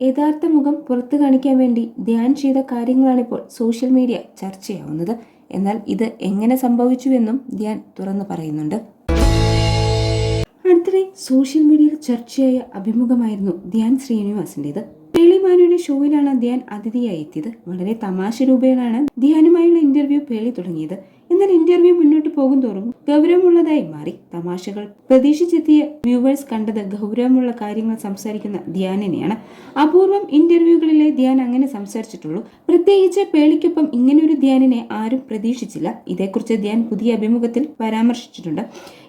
യഥാർത്ഥ മുഖം പുറത്തു കാണിക്കാൻ വേണ്ടി ധ്യാൻ ചെയ്ത കാര്യങ്ങളാണിപ്പോൾ സോഷ്യൽ മീഡിയ ചർച്ചയാവുന്നത്. എന്നാൽ ഇത് എങ്ങനെ സംഭവിച്ചുവെന്നും ധ്യാൻ തുറന്നു പറയുന്നുണ്ട്. അടുത്തിടെ സോഷ്യൽ മീഡിയയിൽ ചർച്ചയായ അഭിമുഖമായിരുന്നു ധ്യാൻ ശ്രീനിവാസിന്റേത് പേളിമാനയുടെ ഷോയിലാണ് ധ്യാൻ അതിഥിയായി എത്തിയത്. വളരെ തമാശ രൂപേണാണ് ധ്യാനുമായുള്ള ഇന്റർവ്യൂ പേളി തുടങ്ങിയത്. എന്നാൽ ഇന്റർവ്യൂ മുന്നോട്ട് പോകും തോറും ഗൗരവമുള്ളതായി മാറി. തമാശകൾ പ്രതീക്ഷിച്ചെത്തിയ വ്യൂവേഴ്സ് കണ്ടത് ഗൗരവമുള്ള കാര്യങ്ങൾ സംസാരിക്കുന്ന ധ്യാനിനെയാണ്. അപൂർവം ഇന്റർവ്യൂകളിലെ ധ്യാൻ അങ്ങനെ സംസാരിച്ചിട്ടുള്ളൂ. പ്രത്യേകിച്ച് പേളിക്കൊപ്പം ഇങ്ങനൊരു ധ്യാനിനെ ആരും പ്രതീക്ഷിച്ചില്ല. ഇതേക്കുറിച്ച് ധ്യാൻ പുതിയ അഭിമുഖത്തിൽ പരാമർശിച്ചിട്ടുണ്ട്.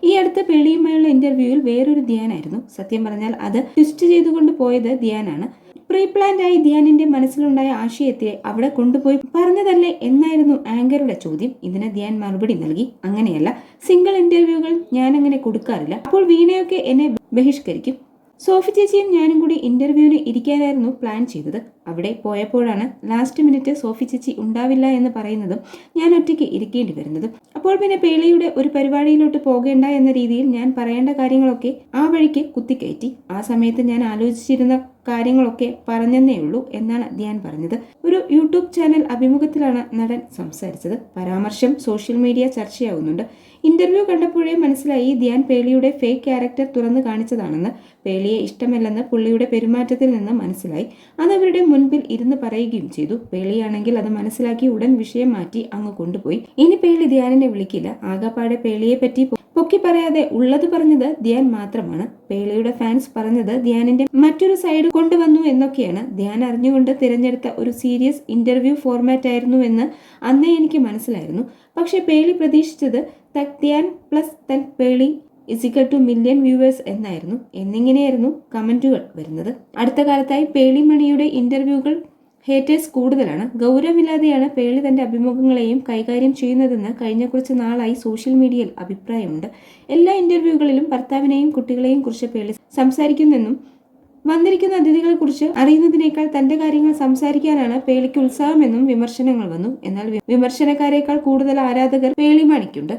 ഈ അടുത്ത പേളിയുമായുള്ള ഇന്റർവ്യൂവിൽ വേറൊരു ധ്യാനായിരുന്നു. സത്യം പറഞ്ഞാൽ അത് ട്വിസ്റ്റ് ചെയ്തുകൊണ്ട് പോയത് ധ്യാനാണ്. പ്രീ പ്ലാൻഡ് ആയി ധ്യാനിന്റെ മനസ്സിലുണ്ടായ ആശയത്തെ അവിടെ കൊണ്ടുപോയി പറഞ്ഞതല്ലേ എന്നായിരുന്നു ആങ്കറുടെ ചോദ്യം. ഇതിന് ധ്യാൻ മറുപടി നൽകി. അങ്ങനെയല്ല സിംഗിൾ ഇന്റർവ്യൂകൾ ഞാൻ അങ്ങനെ കൊടുക്കാറില്ല. അപ്പോൾ വീണയൊക്കെ എന്നെ ബഹിഷ്കരിക്കും. സോഫി ചേച്ചിയും ഞാനും കൂടി ഇന്റർവ്യൂവിന് ഇരിക്കാനായിരുന്നു പ്ലാൻ ചെയ്തത്. അവിടെ പോയപ്പോഴാണ് ലാസ്റ്റ് മിനിറ്റ് സോഫി ചേച്ചി ഉണ്ടാവില്ല എന്ന് പറയുന്നതും ഞാൻ ഒറ്റയ്ക്ക് ഇരിക്കേണ്ടി വരുന്നതും. അപ്പോൾ പിന്നെ പേളിയുടെ ഒരു പരിപാടിയിലോട്ട് പോകേണ്ട എന്ന രീതിയിൽ ഞാൻ പറയേണ്ട കാര്യങ്ങളൊക്കെ ആ വഴിക്ക് കുത്തിക്കയറ്റി. ആ സമയത്ത് ഞാൻ ആലോചിച്ചിരുന്ന കാര്യങ്ങളൊക്കെ പറഞ്ഞെന്നേ ഉള്ളൂ എന്നാണ് ധ്യാൻ പറഞ്ഞത്. ഒരു യൂട്യൂബ് ചാനൽ അഭിമുഖത്തിലാണ് നടൻ സംസാരിച്ചത്. പരാമർശം സോഷ്യൽ മീഡിയ ചർച്ചയാവുന്നുണ്ട്. ഇന്റർവ്യൂ കണ്ടപ്പോഴേ മനസ്സിലായി ധ്യാൻ പേളിയുടെ ഫേക്ക് ക്യാരക്ടർ തുറന്നു കാണിച്ചതാണെന്ന്. പേളിയെ ഇഷ്ടമല്ലെന്ന് പുള്ളിയുടെ പെരുമാറ്റത്തിൽ നിന്ന് മനസ്സിലായി. അത് അവരുടെ മുൻപിൽ ഇരുന്ന് പറയുകയും ചെയ്തു. പേളിയാണെങ്കിൽ അത് മനസ്സിലാക്കി ഉടൻ വിഷയം മാറ്റി അങ്ങ് കൊണ്ടുപോയി. ഇനി പേളി ധ്യാനിനെ വിളിക്കില്ല. ആകപ്പാടെ പേളിയെ പറ്റി പൊക്കി പറയാതെ ഉള്ളത് പറഞ്ഞത് ധ്യാൻ മാത്രമാണ്. പേളയുടെ ഫാൻസ് പറഞ്ഞത് ധ്യാനിന്റെ മറ്റൊരു സൈഡ് കൊണ്ടുവന്നു എന്നൊക്കെയാണ്. ധ്യാൻ അറിഞ്ഞുകൊണ്ട് തിരഞ്ഞെടുത്ത ഒരു സീരിയസ് ഇന്റർവ്യൂ ഫോർമാറ്റ് ആയിരുന്നു എന്ന് അന്നേ എനിക്ക് മനസ്സിലായിരുന്നു. പക്ഷേ പേളി പ്രതീക്ഷിച്ചത് തക് ധ്യാൻ പ്ലസ് തൻ പേളി ഇസിക്കൽ ടു മില്യൺ വ്യൂവേഴ്സ് എന്നായിരുന്നു. എന്നിങ്ങനെയായിരുന്നു കമന്റുകൾ വരുന്നത്. അടുത്ത കാലത്തായി പേളിമണിയുടെ ഇന്റർവ്യൂകൾ ഹേറ്റേഴ്സ് കൂടുതലാണ്. ഗൗരവമില്ലാതെയാണ് പേളി തന്റെ അഭിമുഖങ്ങളെയും കൈകാര്യം ചെയ്യുന്നതെന്ന് കഴിഞ്ഞ കുറച്ച് നാളായി സോഷ്യൽ മീഡിയയിൽ അഭിപ്രായമുണ്ട്. എല്ലാ ഇന്റർവ്യൂകളിലും ഭർത്താവിനെയും കുട്ടികളെയും കുറിച്ച് പേളി സംസാരിക്കുന്നെന്നും വന്നിരിക്കുന്ന അതിഥികളെക്കുറിച്ച് അറിയുന്നതിനേക്കാൾ തന്റെ കാര്യങ്ങൾ സംസാരിക്കാനാണ് പേളിക്ക് ഉത്സാഹമെന്നും വിമർശനങ്ങൾ വന്നു. എന്നാൽ വിമർശനക്കാരേക്കാൾ കൂടുതൽ ആരാധകർ പേളിമണിക്കുണ്ട്